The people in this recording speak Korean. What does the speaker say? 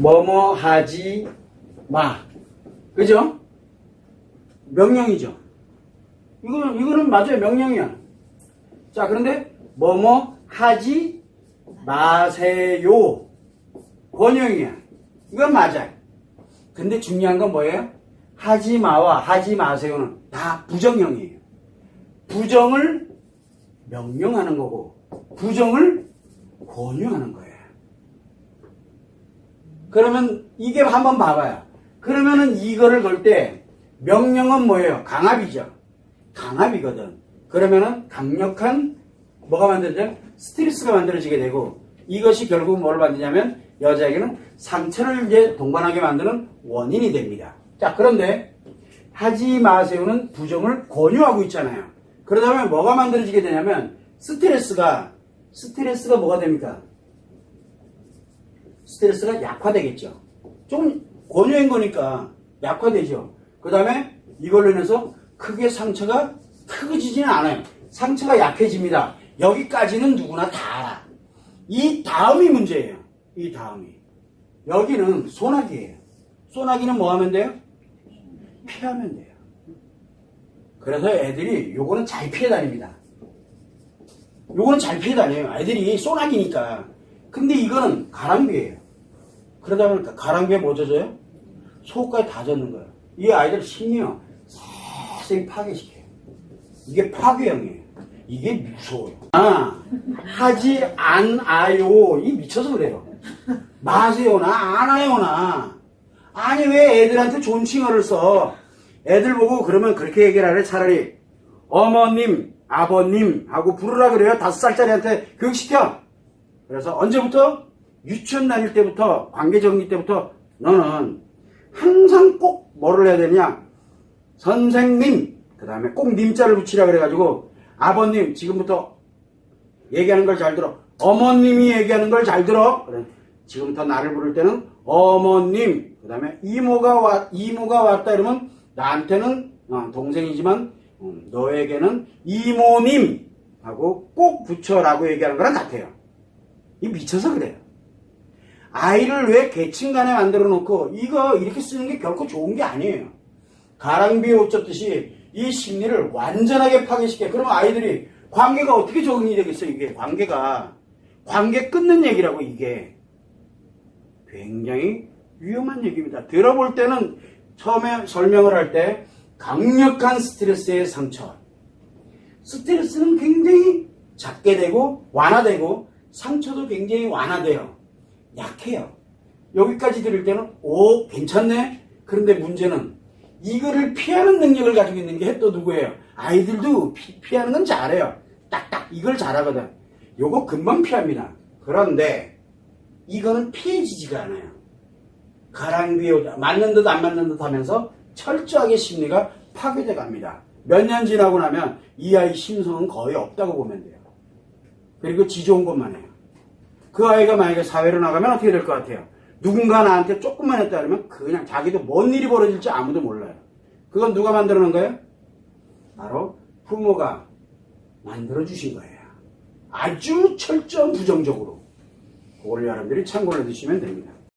뭐뭐 하지 마. 그죠? 명령이죠. 이거, 이거는 맞아요. 명령이야. 자, 그런데 뭐뭐 하지 마세요. 권영이야. 이건 맞아요. 근데 중요한 건 뭐예요? 하지 마와 하지 마세요는 다 부정형이에요. 부정을 명령하는 거고, 부정을 권유하는 거예요. 그러면 이게 한번 봐봐요. 그러면은 이거를 걸 때 명령은 뭐예요? 강압이죠. 강압이거든. 그러면은 강력한 뭐가 만들어져? 스트레스가 만들어지게 되고 이것이 결국 뭘 만드냐면 여자에게는 상처를 이제 동반하게 만드는 원인이 됩니다. 자, 그런데 하지 마세요는 부정을 권유하고 있잖아요. 그러다 보면 뭐가 만들어지게 되냐면 스트레스가 스트레스가 뭐가 됩니까? 스트레스가 약화되겠죠. 좀 권유한 거니까 약화되죠. 그 다음에 이걸로 인해서 크게 상처가 크지지는 않아요. 상처가 약해집니다. 여기까지는 누구나 다 알아. 이 다음이 문제예요. 이 다음이. 여기는 소나기예요. 소나기는 뭐 하면 돼요? 피하면 돼요. 그래서 애들이 요거는 잘 피해 다닙니다. 요거는 잘 피해 다녀요. 애들이 소나기니까. 근데 이거는 가랑비예요. 그러다 보니까 가랑비에 뭐 젖어요? 속까지 다 젖는 거예요. 이 아이들 심리요. 세세히 파괴시켜요. 이게 파괴형이에요. 이게 무서워요. 아, 하지 않아요. 이 미쳐서 그래요. 마세요나 안 하요나. 아니 왜 애들한테 존칭어를 써? 애들 보고 그러면 그렇게 얘기를 하래 차라리 어머님, 아버님 하고 부르라 그래요. 다섯 살짜리한테 교육시켜. 그래서 언제부터? 유치원 다닐 때부터 관계 정리 때부터 너는 항상 꼭 뭐를 해야 되냐? 선생님, 그 다음에 꼭 님자를 붙이라 그래가지고 아버님 지금부터 얘기하는 걸 잘 들어. 어머님이 얘기하는 걸 잘 들어. 그래. 지금부터 나를 부를 때는 어머님. 그 다음에 이모가 왔 이모가 왔다 이러면 나한테는 어, 동생이지만 음, 너에게는 이모님 하고 꼭 붙여라고 얘기하는 거랑 같아요. 이 미쳐서 그래요. 아이를 왜 계층간에 만들어 놓고 이거 이렇게 쓰는 게 결코 좋은 게 아니에요. 가랑비에 옷 젖듯이 이 심리를 완전하게 파괴시켜. 그러면 아이들이 관계가 어떻게 적응이 되겠어요, 이게. 관계가. 관계 끊는 얘기라고, 이게. 굉장히 위험한 얘기입니다. 들어볼 때는 처음에 설명을 할 때 강력한 스트레스의 상처. 스트레스는 굉장히 작게 되고 완화되고 상처도 굉장히 완화돼요. 약해요. 여기까지 들을 때는 오 괜찮네. 그런데 문제는 이거를 피하는 능력을 가지고 있는 게 또 누구예요? 아이들도 피, 하는 건 잘해요. 딱딱 이걸 잘하거든. 요거 금방 피합니다. 그런데 이거는 피해지지가 않아요. 가랑비에 오다 맞는 듯 안 맞는 듯 하면서 철저하게 심리가 파괴돼 갑니다. 몇 년 지나고 나면 이 아이 심성은 거의 없다고 보면 돼요. 그리고 지 좋은 것만 해요. 그 아이가 만약에 사회로 나가면 어떻게 될 것 같아요? 누군가 나한테 조금만 했다 그러면 그냥 자기도 뭔 일이 벌어질지 아무도 몰라요. 그건 누가 만들어 놓은 거예요? 바로 부모가 만들어 주신 거예요. 아주 철저한 부정적으로. 그걸 여러분들이 참고를 해두시면 됩니다.